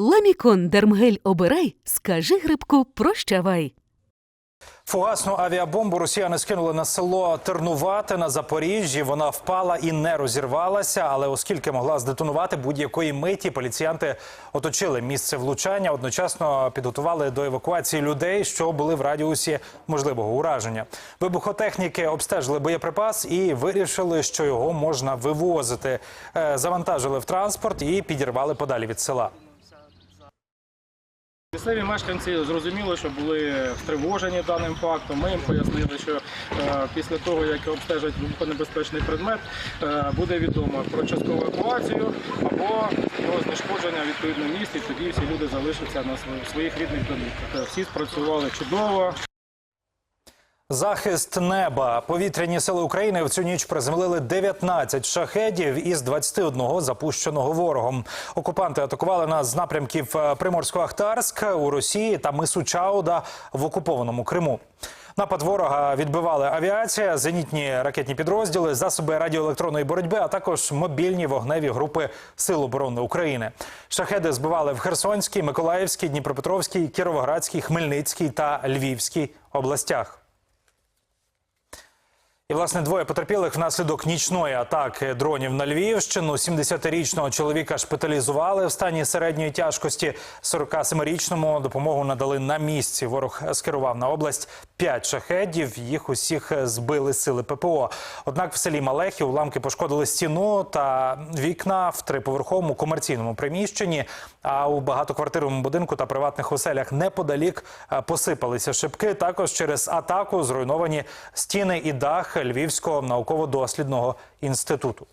Ламікон Дермгель обирай, скажи грибку прощавай. Фугасну авіабомбу росіяни скинули на село Тернувате на Запоріжжі. Вона впала і не розірвалася, але оскільки могла здетонувати будь-якої миті, поліціянти оточили місце влучання. Одночасно підготували до евакуації людей, що були в радіусі можливого ураження. Вибухотехніки обстежили боєприпас і вирішили, що його можна вивозити. Е, Завантажили в транспорт і підірвали подалі від села. Місцеві мешканці зрозуміло, що були стривожені даним фактом. Ми їм пояснили, що е, після того, як обстежать вибухонебезпечний предмет, е, буде відомо про часткову евакуацію або про знешкодження відповідно місць, і Тоді всі люди залишаться на своїх- своїх рідних домівках. Всі спрацювали чудово. Захист неба. Повітряні сили України в цю ніч приземлили 19 шахедів із 21 запущеного ворогом. Окупанти атакували нас з напрямків е, Приморсько-Ахтарськ у Росії та мису Чауда в окупованому Криму. Напад ворога відбивали авіація, зенітні ракетні підрозділи, засоби радіоелектронної боротьби, а також мобільні вогневі групи Сил оборони України. Шахеди збивали в Херсонській, Миколаївській, Дніпропетровській, Кіровоградській, Хмельницькій та Львівській областях. І власне двоє потерпілих внаслідок нічної атаки дронів на Львівщину. 70-річного чоловіка шпиталізували в стані середньої тяжкості. 47-річному допомогу надали на місці. Ворог скерував на область п'ять шахедів. Їх усіх збили сили ППО. Однак в селі Малехі уламки пошкодили стіну та вікна в триповерховому комерційному приміщенні. А у багатоквартирному будинку та приватних оселях неподалік посипалися шибки. Також через атаку зруйновані стіни і дах Львівського науково-дослідного інституту.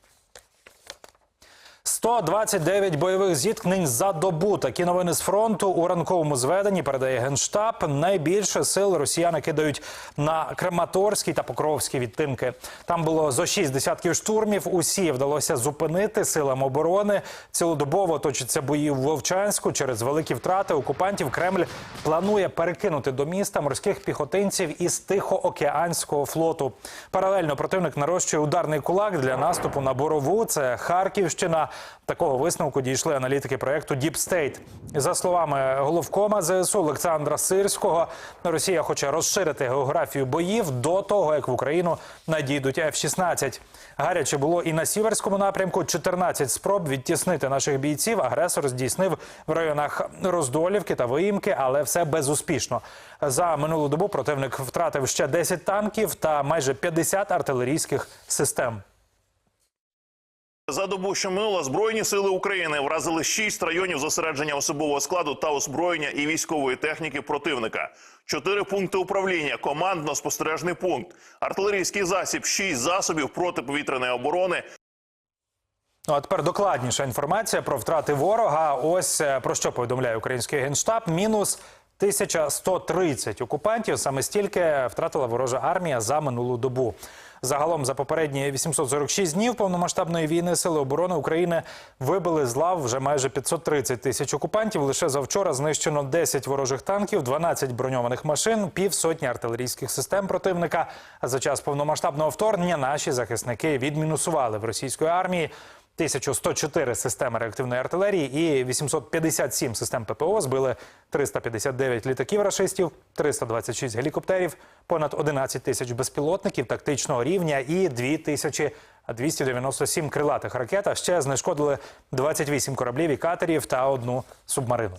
129 бойових зіткнень за добу. Такі новини з фронту у ранковому зведенні передає генштаб. Найбільше сил росіяни кидають на Краматорський та Покровський відтинки. Там було зо шість десятків штурмів. Усі вдалося зупинити силам оборони. Цілодобово точаться бої в Вовчанську. Через великі втрати окупантів Кремль планує перекинути до міста морських піхотинців із Тихоокеанського флоту. Паралельно противник нарощує ударний кулак для наступу на Борову. Це Харківщина. Такого висновку дійшли аналітики проекту Deep State. За словами головкома ЗСУ Олександра Сирського, Росія хоче розширити географію боїв до того, як в Україну надійдуть F-16. Гаряче було і на сіверському напрямку. 14 спроб відтіснити наших бійців. Агресор здійснив в районах Роздолівки та Виїмки, але все безуспішно. За минулу добу противник втратив ще 10 танків та майже 50 артилерійських систем. За добу, що минула, збройні сили України вразили шість районів зосередження особового складу та озброєння і військової техніки противника. Чотири пункти управління, командно-спостережний пункт, артилерійський засіб, шість засобів протиповітряної оборони, Ну а тепер докладніша інформація про втрати ворога. Ось е, про що повідомляє український генштаб. Мінус 1130 окупантів. Саме стільки втратила ворожа армія за минулу добу. Загалом за попередні 846 днів повномасштабної війни сили оборони України вибили з лав вже майже 530 тисяч окупантів. Лише завчора знищено 10 ворожих танків, 12 броньованих машин, півсотні артилерійських систем противника. А за час повномасштабного вторгнення наші захисники відмінусували в російської армії 1104 системи реактивної артилерії і 857 систем ППО збили 359 літаків рашистів, 326 гелікоптерів, понад 11 тисяч безпілотників тактичного рівня і 2297 крилатих ракет. А ще знешкодили 28 кораблів і катерів та одну субмарину.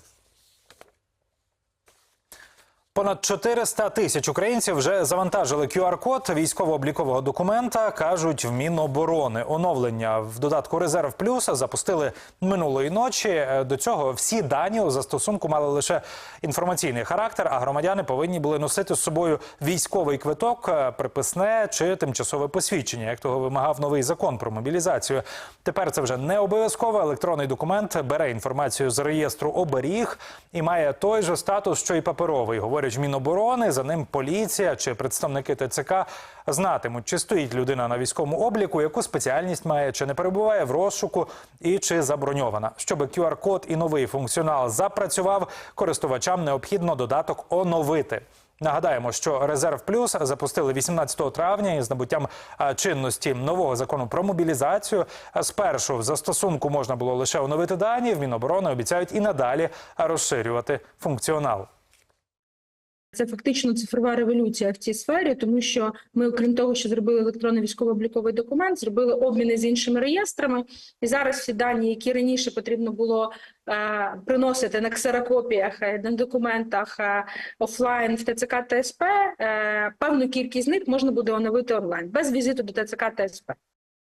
Понад 400 тисяч українців вже завантажили QR-код військово-облікового документа, кажуть в Міноборони. Оновлення в додатку Резерв Плюс запустили минулої ночі. Е, До цього всі дані у застосунку мали лише інформаційний характер, а громадяни повинні були носити з собою військовий квиток, е, приписне чи тимчасове посвідчення, як того вимагав новий закон про мобілізацію. Тепер це вже не обов'язково. Електронний документ бере інформацію з реєстру оберіг і має той же статус, що й паперовий. Говорять в Міноборони. За ним поліція чи представники ТЦК знатимуть, чи стоїть людина на військовому обліку, яку спеціальність має, чи не перебуває в розшуку і чи заброньована. Щоб QR-код і новий функціонал запрацював, користувачам необхідно додаток оновити. Нагадаємо, що резерв плюс запустили 18 травня із набуттям чинності нового закону про мобілізацію. Спершу в застосунку можна було лише оновити дані. В Міноборони обіцяють і надалі розширювати функціонал. Це фактично цифрова революція в цій сфері, тому що ми, окрім того, що зробили електронний військово-обліковий документ, зробили обміни з іншими реєстрами. І зараз всі дані, які раніше потрібно було е, приносити на ксерокопіях, е, на документах е, офлайн в ТЦК ТСП, е, певну кількість з них можна буде оновити онлайн без візиту до ТЦК ТСП.